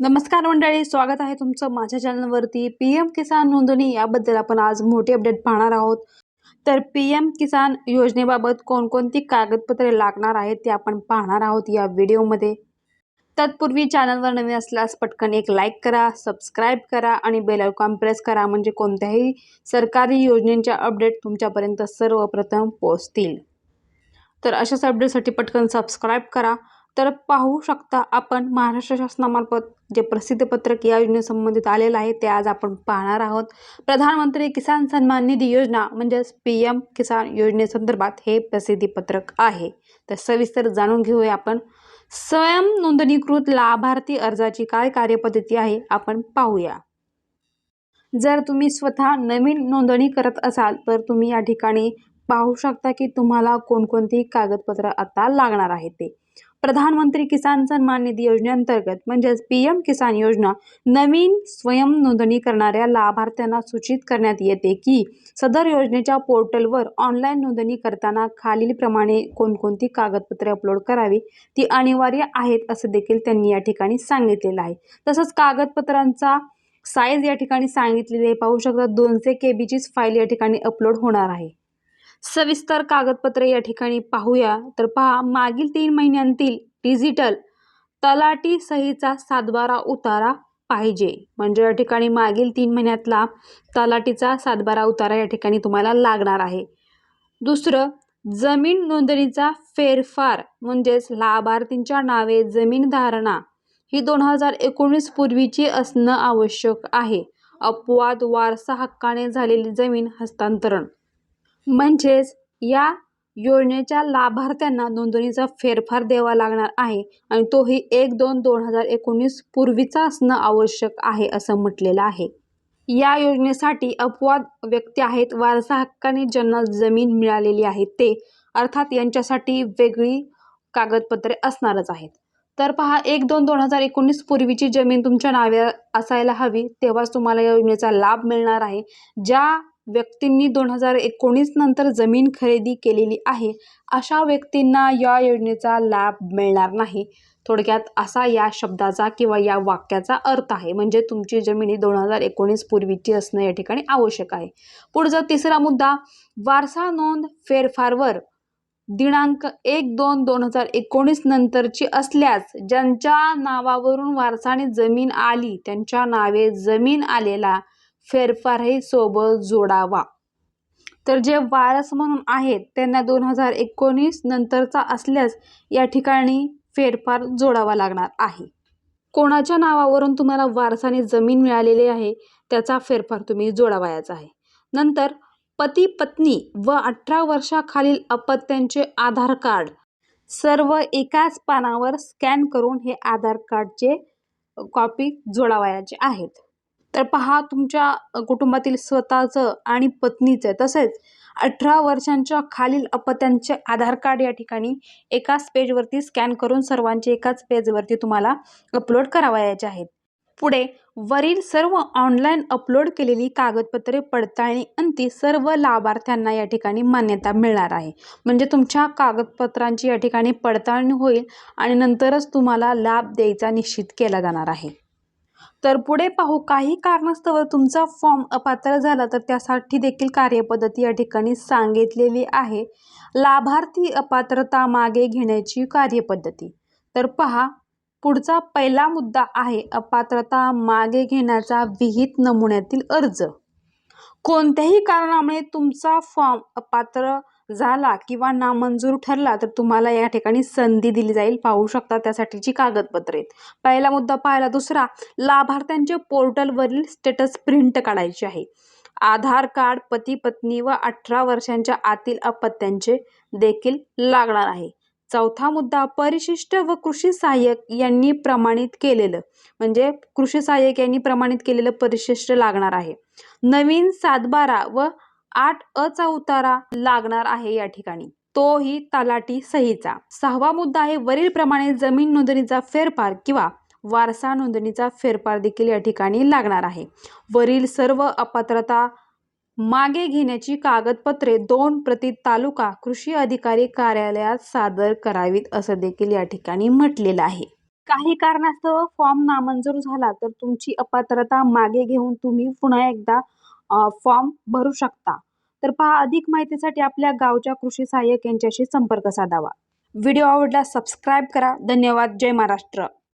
नमस्कार मंडळी स्वागत आहे तुमचं माझ्या चॅनलवरती. पी एम किसान नोंदणी याबद्दल आपण आज मोठी अपडेट पाहणार आहोत. तर पी एम किसान योजनेबाबत कोणकोणती कागदपत्रे लागणार आहेत ते आपण पाहणार आहोत या व्हिडिओमध्ये. तत्पूर्वी चॅनलवर नवीन असल्यास पटकन एक लाईक करा सबस्क्राईब करा आणि बेल आयकॉन प्रेस करा म्हणजे कोणत्याही सरकारी योजनेच्या अपडेट तुमच्यापर्यंत सर्वप्रथम पोहोचतील. तर अशाच अपडेटसाठी पटकन सबस्क्राईब करा. तर पाहू शकता आपण महाराष्ट्र शासनामार्फत जे प्रसिद्ध पत्रक या योजनेसंबंधित आलेलं आहे ते आज आपण पाहणार आहोत. प्रधानमंत्री किसान सन्मान निधी योजना म्हणजेच पी एम किसान योजनेसंदर्भात हे प्रसिद्धी पत्रक आहे. तर सविस्तर जाणून घेऊया आपण. स्वयं नोंदणीकृत लाभार्थी अर्जाची काय कार्यपद्धती आहे आपण पाहूया. जर तुम्ही स्वतः नवीन नोंदणी करत असाल तर तुम्ही या ठिकाणी पाहू शकता की तुम्हाला कोणकोणती कागदपत्र आता लागणार आहे ते. प्रधानमंत्री किसान सन्मान निधी योजनेअंतर्गत म्हणजेच पी एम किसान योजना नवीन स्वयं नोंदणी करणाऱ्या लाभार्थ्यांना सूचित करण्यात येते की सदर योजनेच्या पोर्टलवर ऑनलाईन नोंदणी करताना खालीलप्रमाणे कोणकोणती कागदपत्रे अपलोड करावी ती अनिवार्य आहेत असं देखील त्यांनी या ठिकाणी सांगितलेलं आहे. तसंच कागदपत्रांचा साईज या ठिकाणी सांगितलेली आहे. पाहू शकता दोनशे के बीचीच फाईल या ठिकाणी अपलोड होणार आहे. सविस्तर कागदपत्रे या ठिकाणी पाहूया. तर पहा मागील तीन महिन्यांतील डिजिटल तलाटी सहीचा सातबारा उतारा पाहिजे. म्हणजे या ठिकाणी मागील तीन महिन्यातला तलाटीचा सातबारा उतारा या ठिकाणी तुम्हाला लागणार आहे. दुसरं जमीन नोंदणीचा फेरफार म्हणजेच लाभार्थींच्या नावे जमीन धारणा ही दोन हजार एकोणीस पूर्वीची असणं आवश्यक आहे. अपवाद वारसा हक्काने झालेली जमीन हस्तांतरण. म्हणजेच या योजनेच्या लाभार्थ्यांना नोंदणीचा फेरफार द्यावा लागणार आहे आणि तोही एक दोन दोन हजार एकोणीस पूर्वीचा असणं आवश्यक आहे असं म्हटलेलं आहे. या योजनेसाठी अपवाद व्यक्ती आहेत वारसा हक्काने ज्यांना जमीन मिळालेली आहे ते अर्थात यांच्यासाठी वेगळी कागदपत्रे असणारच आहेत. तर पहा एक दोन दोन हजार एकोणीस पूर्वीची जमीन तुमच्या नावे असायला हवी तेव्हाच तुम्हाला या योजनेचा लाभ मिळणार आहे. ज्या व्यक्तींनी दोन हजार एकोणीस नंतर जमीन खरेदी केलेली आहे अशा व्यक्तींना या योजनेचा लाभ मिळणार नाही. थोडक्यात असा या शब्दाचा किंवा या वाक्याचा अर्थ आहे. म्हणजे तुमची जमीन ही दोन हजार एकोणीस पूर्वीची असणं या ठिकाणी आवश्यक आहे. पुढचा तिसरा मुद्दा वारसा नोंद फेरफारवर दिनांक एक दोन दोन हजार एकोणीस नंतरची असल्यास ज्यांच्या नावावरून वारसाने जमीन आली त्यांच्या नावे जमीन आलेला फेरफारही सोबत जोडावा. तर जे वारस म्हणून आहेत त्यांना दोन हजार एकोणीस नंतरचा असल्यास या ठिकाणी फेरफार जोडावा लागणार आहे. कोणाच्या नावावरून तुम्हाला वारसाने जमीन मिळालेली आहे त्याचा फेरफार तुम्ही जोडावायचा आहे. नंतर पती पत्नी व अठरा वर्षाखालील अपत्यांचे आधार कार्ड सर्व एकाच पानावर स्कॅन करून हे आधार कार्डचे कॉपी जोडावयाचे आहेत. तर पहा तुमच्या कुटुंबातील स्वतःचं आणि पत्नीचं. तसेच अठरा वर्षांच्या खालील अपत्यांचे आधार कार्ड या ठिकाणी एकाच पेजवरती स्कॅन करून सर्वांचे एकाच पेजवरती तुम्हाला अपलोड करावयाचे आहेत. पुढे वरील सर्व ऑनलाईन अपलोड केलेली कागदपत्रे पडताळणी अंती सर्व लाभार्थ्यांना या ठिकाणी मान्यता मिळणार आहे. म्हणजे तुमच्या कागदपत्रांची या ठिकाणी पडताळणी होईल आणि नंतरच तुम्हाला लाभ द्यायचा निश्चित केला जाणार आहे. तर पुढे पाहू काही कारणास्तव तुमचा फॉर्म अपात्र झाला तर त्यासाठी देखील कार्यपद्धती या ठिकाणी सांगितलेली आहे. लाभार्थी अपात्रता मागे घेण्याची कार्यपद्धती. तर पहा पुढचा पहिला मुद्दा आहे अपात्रता मागे घेण्याचा विहित नमुन्यातील अर्ज. कोणत्याही कारणामुळे तुमचा फॉर्म अपात्र झाला किंवा नामंजूर ठरला तर तुम्हाला या ठिकाणी संधी दिली जाईल. पाहू शकता त्यासाठीची कागदपत्रे आहेत. पहिला मुद्दा पाहिला. दुसरा लाभार्थ्यांच्या पोर्टलवरील स्टेटस प्रिंट काढायची आहे. आधार कार्ड पती पत्नी व अठरा वर्षांच्या आतील अपत्यांचे देखील लागणार आहे. चौथा मुद्दा परिशिष्ट व कृषी सहाय्यक यांनी प्रमाणित केलेलं म्हणजे कृषी सहाय्यक यांनी प्रमाणित केलेलं परिशिष्ट लागणार आहे. नवीन सातबारा व आठ अचा उतारा लागणार आहे या ठिकाणी. तोही तलाठी सहीचा सहावा मुद्दा आहे वरील प्रमाणे जमीन नोंदणीचा फेरफार किंवा वारसा नोंदणीचा फेरफार देखील या ठिकाणी लागणार आहे. वरील सर्व अपात्रता मागे घेण्याची कागदपत्रे दोन प्रति तालुका कृषी अधिकारी कार्यालयात सादर करावीत असं देखील या ठिकाणी म्हटलेलं आहे. काही कारणास्तव फॉर्म नामंजूर झाला तर तुमची अपात्रता मागे घेऊन तुम्ही पुन्हा एकदा फॉर्म भरू शकता. तर पहा अधिक माहितीसाठी आपल्या गावच्या कृषी सहाय्यक यांच्याशी संपर्क साधावा. व्हिडिओ आवडला सबस्क्राईब करा. धन्यवाद. जय महाराष्ट्र.